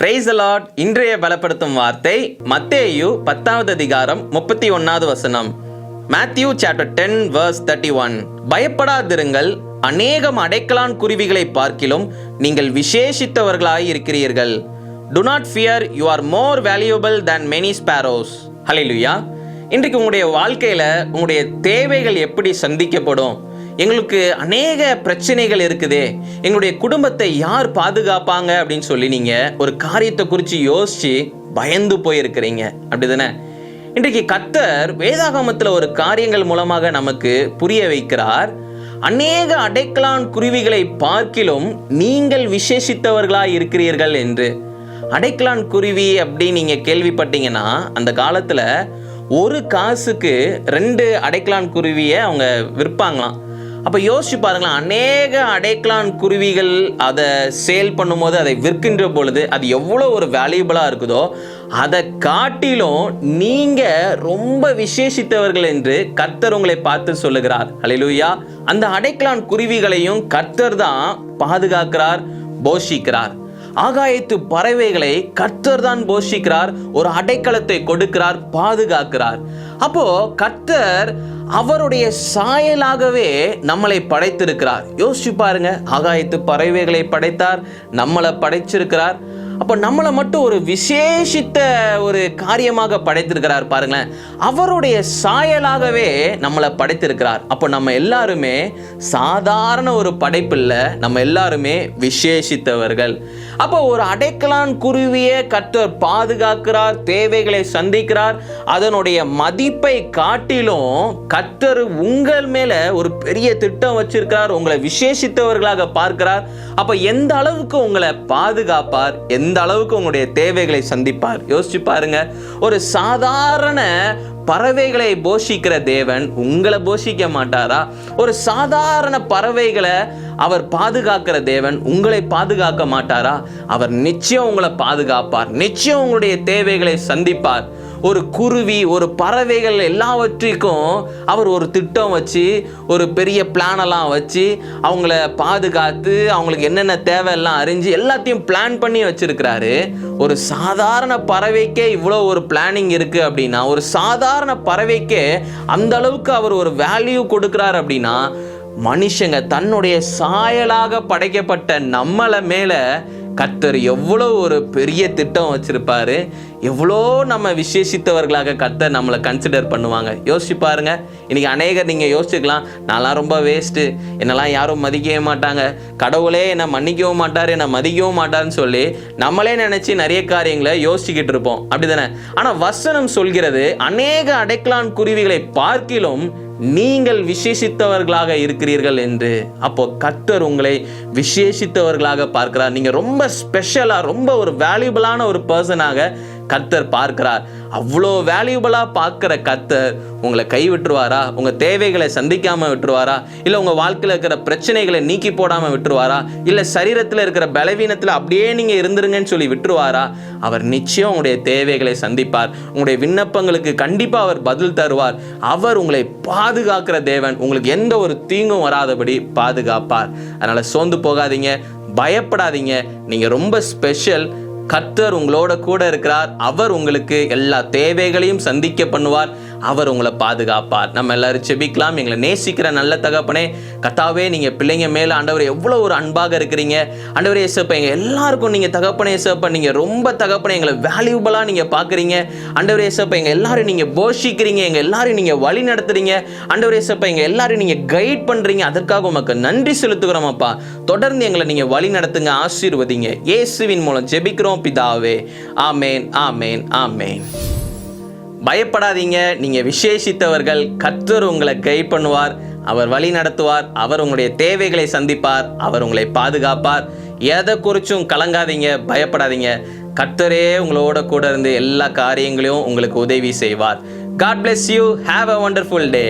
Price allot இன்றைய பலப்படுத்தும் வார்த்தை மத்தேயு பத்தாவது அதிகாரம் முப்பத்தி ஒன்னாவது வசனம். Matthew chapter ten verse thirty one பயப்படாதிருங்கள். அநேகம் அடைக்கலான் குருவிகளை பார்க்கிலும் நீங்கள் விசேஷித்தவர்களாய் இருக்கிறீர்கள். Do not fear you are more valuable than many sparrows hallelujah இன்றைக்கு உங்களுடைய வாழ்க்கையில உங்களுடைய தேவைகள் எப்படி சந்திக்கப்படும்? எங்களுக்கு அநேக பிரச்சனைகள் இருக்குது. எங்களுடைய குடும்பத்தை யார் பாதுகாப்பாங்க அப்படின்னு சொல்லி நீங்க ஒரு காரியத்தை குறித்து யோசிச்சு பயந்து போயிருக்கிறீங்க. அப்படிதானே? இன்றைக்கு கத்தர் வேதாகமத்தில் ஒரு காரியங்கள் மூலமாக நமக்கு புரிய வைக்கிறார். அநேக அடைக்கலான் குருவிகளை பார்க்கிலும் நீங்கள் விசேஷித்தவர்களாய் இருக்கிறீர்கள் என்று. அடைக்கலான் குருவி அப்படின்னு நீங்கள் கேள்விப்பட்டீங்கன்னா அந்த காலத்தில் ஒரு காசுக்கு ரெண்டு அடைக்கலான் குருவியை அவங்க விற்பாங்களாம். அப்போ யோசிச்சு பாருங்களேன் அநேக அடைக்கலான் குருவிகள் அதை சேல் பண்ணும்போது அதை விற்கின்ற பொழுது அது எவ்வளோ ஒரு வேல்யூபிளாக இருக்குதோ அதை காட்டிலும் நீங்கள் ரொம்ப விசேஷித்தவர்கள் என்று கர்த்தர் உங்களை பார்த்து சொல்லுகிறார். ஹalleluya அந்த அடைக்கலான் குருவிகளையும் கர்த்தர் தான் பாதுகாக்கிறார் போஷிக்கிறார். ஆகாயத்து பறவைகளை கர்த்தர் தான் போஷிக்கிறார் ஒரு அடைக்கலத்தை கொடுக்கிறார் பாதுகாக்கிறார். அப்போ கர்த்தர் அவருடைய சாயலாகவே நம்மளை படைத்திருக்கிறார். யோசிச்சு பாருங்க ஆகாயத்து பறவைகளை படைத்தார் நம்மளை படைச்சிருக்கிறார். அப்போ நம்மளை மட்டும் ஒரு விசேஷித்த ஒரு காரியமாக படைத்திருக்கிறார் பாருங்களேன். அவருடைய சாயலாகவே நம்மளை படைத்திருக்கிறார். அப்போ நம்ம எல்லாருமே சாதாரண ஒரு படைப்பில் நம்ம எல்லாருமே விசேஷித்தவர்கள். அப்போ ஒரு அடைக்கலான் குருவியை கற்றர் பாதுகாக்கிறார் தேவைகளை சந்திக்கிறார். அதனுடைய மதிப்பை காட்டிலும் கத்தர் உங்கள் மேலே ஒரு பெரிய திட்டம் வச்சிருக்கிறார் உங்களை விசேஷித்தவர்களாக பார்க்கிறார். அப்போ எந்த அளவுக்கு உங்களை பாதுகாப்பார் எந்த இந்த அளவுக்கு உங்களுடைய தேவைகளை சந்திப்பார். யோசிச்சு பாருங்க. ஒரு சாதாரண பறவைகளை போஷிக்கிற தேவன் உங்களை போஷிக்க மாட்டாரா? ஒரு சாதாரண பறவைகளை அவர் பாதுகாக்கிற தேவன் உங்களை பாதுகாக்க மாட்டாரா? அவர் நிச்சயம் உங்களை பாதுகாப்பார். நிச்சயம் உங்களுடைய தேவைகளை சந்திப்பார். ஒரு குருவி ஒரு பறவைகள் எல்லாவற்றிற்கும் அவர் ஒரு திட்டம் வச்சு ஒரு பெரிய பிளானெல்லாம் வச்சு அவங்கள பாதுகாத்து அவங்களுக்கு என்னென்ன தேவையெல்லாம் அறிஞ்சு எல்லாத்தையும் பிளான் பண்ணி வச்சிருக்கிறாரு. ஒரு சாதாரண பறவைக்கே இவ்வளோ ஒரு பிளானிங் இருக்குது அப்படின்னா ஒரு சாதாரண பறவைக்கே அந்த அளவுக்கு அவர் ஒரு வேல்யூ கொடுக்குறாரு அப்படின்னா மனுஷங்க தன்னுடைய சாயலாக படைக்கப்பட்ட நம்மளை மேலே கர்த்தர் எவ்வளோ ஒரு பெரிய திட்டம் வச்சுருப்பாரு. எவ்வளோ நம்ம விசேஷித்தவர்களாக கத்தர் நம்மளை கன்சிடர் பண்ணுவாங்க. யோசிச்சு பாருங்க. இன்றைக்கி அநேகர் நீங்கள் யோசிச்சுக்கலாம். நான்லாம் ரொம்ப வேஸ்ட்டு என்னெல்லாம் யாரும் மதிக்கவே மாட்டாங்க. கடவுளே என்னை மன்னிக்கவும் மாட்டார் என்னை மதிக்கவும் மாட்டார்னு சொல்லி நம்மளே நினச்சி நிறைய காரியங்களை யோசிச்சுக்கிட்டு இருப்போம். அப்படிதானே? ஆனால் வசனம் சொல்கிறது அநேக அடைக்கலான் குருவிகளை பார்க்கிலும் நீங்கள் விசேஷித்தவர்களாக இருக்கிறீர்கள் என்று. அப்போ கர்த்தர் உங்களை விசேஷித்தவர்களாக பார்க்கிறார். நீங்க ரொம்ப ஸ்பெஷலா ரொம்ப ஒரு வேல்யூபிளான ஒரு பர்சனாக கர்த்தர் பார்க்கிறார். அவ்வளோ வேல்யூபிளாக பார்க்குற கர்த்தர் உங்களை கை விட்டுருவாரா தேவைகளை சந்திக்காமல் விட்டுருவாரா? இல்லை உங்கள் வாழ்க்கையில் இருக்கிற பிரச்சனைகளை நீக்கி போடாமல் விட்டுருவாரா? இல்லை சரீரத்தில் இருக்கிற பலவீனத்தில் அப்படியே நீங்கள் இருந்துருங்கன்னு சொல்லி விட்டுருவாரா? அவர் நிச்சயம் உங்களுடைய தேவைகளை சந்திப்பார். உங்களுடைய விண்ணப்பங்களுக்கு கண்டிப்பாக அவர் பதில் தருவார். அவர் உங்களை பாதுகாக்கிற தேவன். உங்களுக்கு எந்த ஒரு தீங்கும் வராதபடி பாதுகாப்பார். அதனால் சோர்ந்து போகாதீங்க. பயப்படாதீங்க. நீங்கள் ரொம்ப ஸ்பெஷல் கர்த்தர் உங்களோட கூட இருக்கிறார். அவர் உங்களுக்கு எல்லா தேவைகளையும் சந்திக்க பண்ணுவார். அவர் உங்களை பாதுகாப்பார். நம்ம எல்லாரும் செபிக்கலாம். எங்களை நேசிக்கிற நல்ல தகப்பனே கத்தாவே நீங்கள் பிள்ளைங்க மேலே ஆண்டவர் எவ்வளோ ஒரு அன்பாக இருக்கிறீங்க. ஆண்டவரே ஏசப்ப எங்கள் எல்லாருக்கும் நீங்கள் தகப்பனே ஏசப்ப நீங்கள் ரொம்ப தகப்பனே எங்களை வேல்யூபிளாக நீங்கள் பார்க்குறீங்க ஆண்டவர் ஏசப்ப எங்கள் எல்லாரும் நீங்கள் போஷிக்கிறீங்க எங்கள் எல்லாரும் நீங்கள் வழி நடத்துறீங்க. ஆண்டவர் ஏசப்ப எங்கள் எல்லாரும் நீங்கள் கைட் பண்ணுறீங்க அதற்காக உமக்கு நன்றி செலுத்துகிறோமப்பா தொடர்ந்து எங்களை நீங்கள் வழி நடத்துங்க ஆசீர்வதிங்க. இயேசுவின் மூலம் ஜெபிக்கிறோம் பிதாவே. ஆமேன் ஆமேன் ஆமேன். பயப்படாதீங்க. நீங்கள் விசேஷித்தவர்கள் கர்த்தர் உங்களை கைட் பண்ணுவார் அவர் வழி நடத்துவார் அவர் உங்களுடைய தேவைகளை சந்திப்பார் அவர் உங்களை பாதுகாப்பார். எதை குறிச்சும் கலங்காதீங்க பயப்படாதீங்க. கர்த்தரே உங்களோட கூட இருந்து எல்லா காரியங்களையும் உங்களுக்கு உதவி செய்வார். God bless you have a wonderful day